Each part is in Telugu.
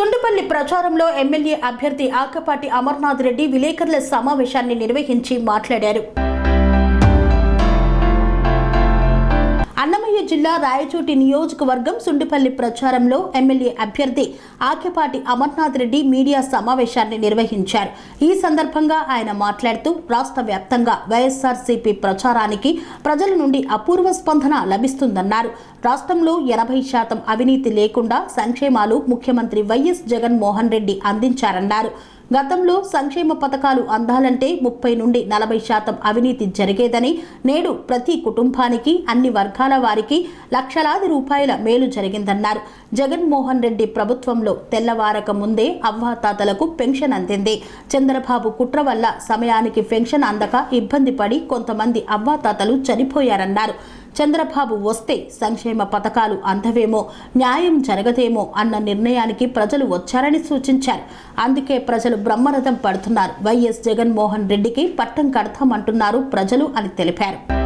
సుండుపల్లి ప్రచారంలో ఎమ్మెల్యే అభ్యర్థి ఆకపాటి అమర్నాథ్ రెడ్డి విలేకరుల సమావేశాన్ని నిర్వహించి మాట్లాడారు. జిల్లా రాయచోటి నియోజకవర్గం సుండిపల్లి ప్రచారంలో ఎమ్మెల్యే అభ్యర్థి ఆఖ్యపాటి అమర్నాథ్ రెడ్డి మీడియా సమావేశాన్ని నిర్వహించారు. ఈ సందర్భంగా ఆయన మాట్లాడుతూ రాష్ట్ర వ్యాప్తంగా వైఎస్ఆర్సీపీ ప్రచారానికి ప్రజల నుండి అపూర్వ స్పందన లభిస్తుందన్నారు. రాష్ట్రంలో ఎనభై శాతం అవినీతి లేకుండా సంక్షేమాలు ముఖ్యమంత్రి వైఎస్ జగన్మోహన్ రెడ్డి అందించారన్నారు. గతంలో సంక్షేమ పథకాలు అందాలంటే ముప్పై నుండి నలభై శాతం అవినీతి జరిగేదని నేడు ప్రతి కుటుంబానికి అన్ని వర్గాల వారికి లక్షలాది రూపాయల మేలు జరిగిందన్నారు. జగన్మోహన్ రెడ్డి ప్రభుత్వంలో తెల్లవారక ముందే అవ్వాతాతలకు పెన్షన్ అందింది. చంద్రబాబు కుట్ర వల్ల సమయానికి పెన్షన్ అందక ఇబ్బంది పడి కొంతమంది అవ్వాతాతలు చనిపోయారన్నారు. చంద్రబాబు వస్తే సంక్షేమ పథకాలు అందవేమో న్యాయం జరగదేమో అన్న నిర్ణయానికి ప్రజలు వచ్చారని సూచించారు. అందుకే ప్రజలు బ్రహ్మరథం పడుతున్నారు. వైఎస్ జగన్మోహన్ రెడ్డికి పట్టం కడతామంటున్నారు ప్రజలు అని తెలిపారు.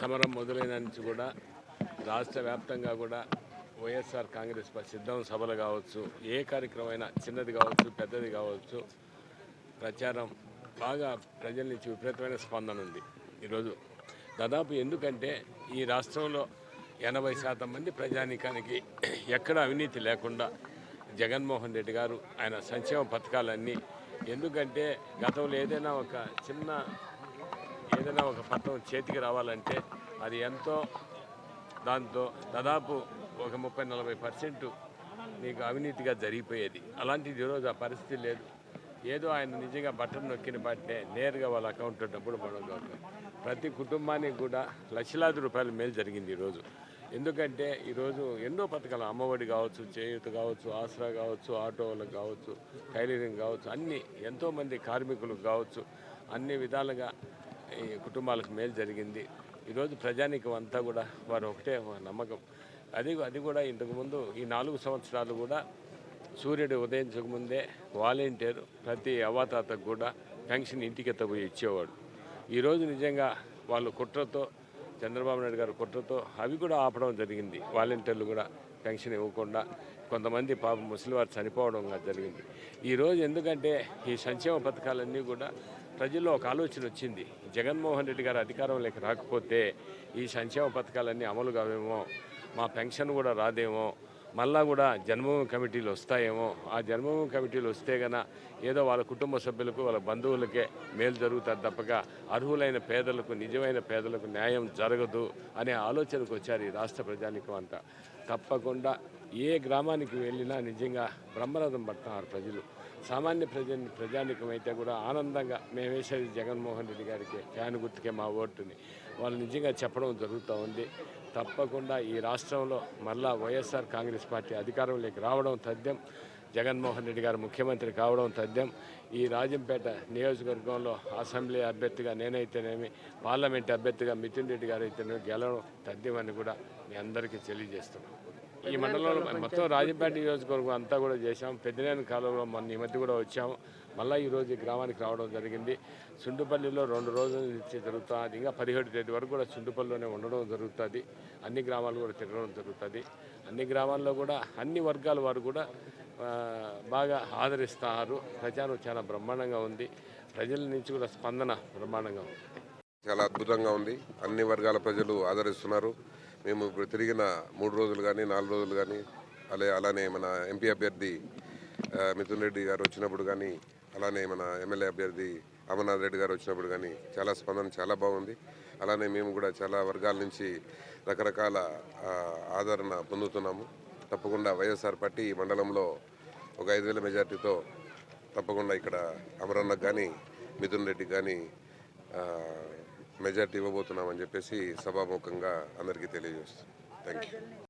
సమరం మొదలైన నుంచి కూడా రాష్ట్ర వ్యాప్తంగా కూడా వైఎస్ఆర్ కాంగ్రెస్ సిద్ధం సభలు కావచ్చు ఏ కార్యక్రమం చిన్నది కావచ్చు పెద్దది కావచ్చు ప్రచారం బాగా ప్రజల నుంచి విపరీతమైన స్పందన ఉంది ఈరోజు. దాదాపు ఎందుకంటే ఈ రాష్ట్రంలో ఎనభై శాతం మంది ప్రజానీకానికి ఎక్కడ అవినీతి లేకుండా జగన్మోహన్ రెడ్డి గారు ఆయన సంక్షేమ పథకాలన్నీ ఎందుకంటే గతంలో ఏదైనా ఒక చిన్న ఏదైనా ఒక పత్రం చేతికి రావాలంటే అది ఎంతో దాంతో దాదాపు ఒక ముప్పై నలభై పర్సెంట్ నీకు అవినీతిగా జరిగిపోయేది. అలాంటిది ఈరోజు ఆ పరిస్థితి లేదు. ఏదో ఆయన నిజంగా బట్టలు నొక్కిన బట్టే నేరుగా వాళ్ళ అకౌంట్లో డబ్బులు పడగలుగుతారు ప్రతి కుటుంబానికి కూడా లక్షలాది రూపాయల మేలు జరిగింది ఈరోజు. ఎందుకంటే ఈరోజు ఎన్నో పథకాలు అమ్మఒడి కావచ్చు చేయూత కావచ్చు ఆసరా కావచ్చు ఆటో వాళ్ళకి కావచ్చు టైలరింగ్ కావచ్చు అన్ని ఎంతోమంది కార్మికులకు కావచ్చు అన్ని విధాలుగా ఈ కుటుంబాలకు మేలు జరిగింది. ఈరోజు ప్రజానికం అంతా కూడా వారు ఒకటే నమ్మకం. అది అది కూడా ఇంతకుముందు ఈ నాలుగు సంవత్సరాలు కూడా సూర్యుడు ఉదయించకముందే వాలంటీర్ ప్రతి అవాతాతకు కూడా పెన్షన్ ఇంటికి పోయి ఇచ్చేవాడు. ఈరోజు నిజంగా వాళ్ళు కుట్రతో చంద్రబాబు నాయుడు గారు కుట్రతో అవి కూడా ఆపడం జరిగింది. వాలంటీర్లు కూడా పెన్షన్ ఇవ్వకుండా కొంతమంది పాపం ముసలివారు చనిపోవడం జరిగింది. ఈరోజు ఎందుకంటే ఈ సంక్షేమ పథకాలన్నీ కూడా ప్రజల్లో ఒక ఆలోచన వచ్చింది. జగన్మోహన్ రెడ్డి గారు అధికారంలోకి రాకపోతే ఈ సంక్షేమ పథకాలన్నీ అమలు కావేమో మా పెన్షన్ కూడా రాదేమో మళ్ళా కూడా జన్మభూమి కమిటీలు వస్తాయేమో. ఆ జన్మభూమి కమిటీలు వస్తే గన ఏదో వాళ్ళ కుటుంబ సభ్యులకు వాళ్ళ బంధువులకే మేలు జరుగుతుంది తప్పక. అర్హులైన పేదలకు నిజమైన పేదలకు న్యాయం జరగదు అనే ఆలోచనకు వచ్చారు ఈ రాష్ట్ర ప్రజానికం అంతా. తప్పకుండా ఏ గ్రామానికి వెళ్ళినా నిజంగా బ్రహ్మరథం పడుతున్నారు ప్రజలు. సామాన్య ప్రజ ప్రజానికమైతే కూడా ఆనందంగా మేము వేసేది జగన్మోహన్ రెడ్డి గారికి ఫ్యాన్ గుర్తుకే మా ఓటుని. వాళ్ళు నిజంగా చెప్పడం జరుగుతూ ఉంది. తప్పకుండా ఈ రాష్ట్రంలో మళ్ళా వైఎస్ఆర్ కాంగ్రెస్ పార్టీ అధికారంలోకి రావడం తథ్యం జగన్మోహన్ రెడ్డి గారు ముఖ్యమంత్రి కావడం తథ్యం. ఈ రాజంపేట నియోజకవర్గంలో అసెంబ్లీ అభ్యర్థిగా నేనైతేనేమి పార్లమెంట్ అభ్యర్థిగా మిథున్ రెడ్డి గారు అయితేనేమి గెలవడం తథ్యమని కూడా మీ అందరికీ తెలియజేస్తున్నాను ఈ మండలంలో మొత్తం రాజంపేట నియోజకవర్గం అంతా కూడా చేశాం. పెద్దనేని కాలంలో మొన్న ఈ మధ్య కూడా వచ్చాము మళ్ళీ ఈరోజు ఈ గ్రామానికి రావడం జరిగింది. సుండుపల్లిలో రెండు రోజుల నుంచి జరుగుతుంది. ఇంకా పదిహేడు తేదీ వరకు కూడా సుండుపల్లిలోనే ఉండడం జరుగుతుంది. అన్ని గ్రామాలు కూడా తిరగడం జరుగుతుంది. అన్ని గ్రామాల్లో కూడా అన్ని వర్గాల వారు కూడా బాగా ఆదరిస్తారు. ప్రచారం చాలా బ్రహ్మాండంగా ఉంది. ప్రజల నుంచి కూడా స్పందన బ్రహ్మాండంగా ఉంది. చాలా అద్భుతంగా ఉంది. అన్ని వర్గాల ప్రజలు ఆదరిస్తున్నారు. మేము ఇప్పుడు తిరిగిన మూడు రోజులు కానీ నాలుగు రోజులు కానీ అలా అలానే మన ఎంపీ అభ్యర్థి మిథున్ రెడ్డి గారు వచ్చినప్పుడు కానీ అలానే మన ఎమ్మెల్యే అభ్యర్థి అమర్నాథ్ రెడ్డి గారు వచ్చినప్పుడు కానీ చాలా స్పందన చాలా బాగుంది. అలానే మేము కూడా చాలా వర్గాల నుంచి రకరకాల ఆదరణ పొందుతున్నాము. తప్పకుండా వైఎస్ఆర్ పార్టీ ఈ మండలంలో ఒక ఐదు వేల మెజార్టీతో తప్పకుండా ఇక్కడ అమరన్నకు కానీ మిథున్ రెడ్డి కానీ మెజార్టీ ఇవ్వబోతున్నామని చెప్పేసి సభాముఖంగా అందరికీ తెలియజేస్తుంది థ్యాంక్ యూ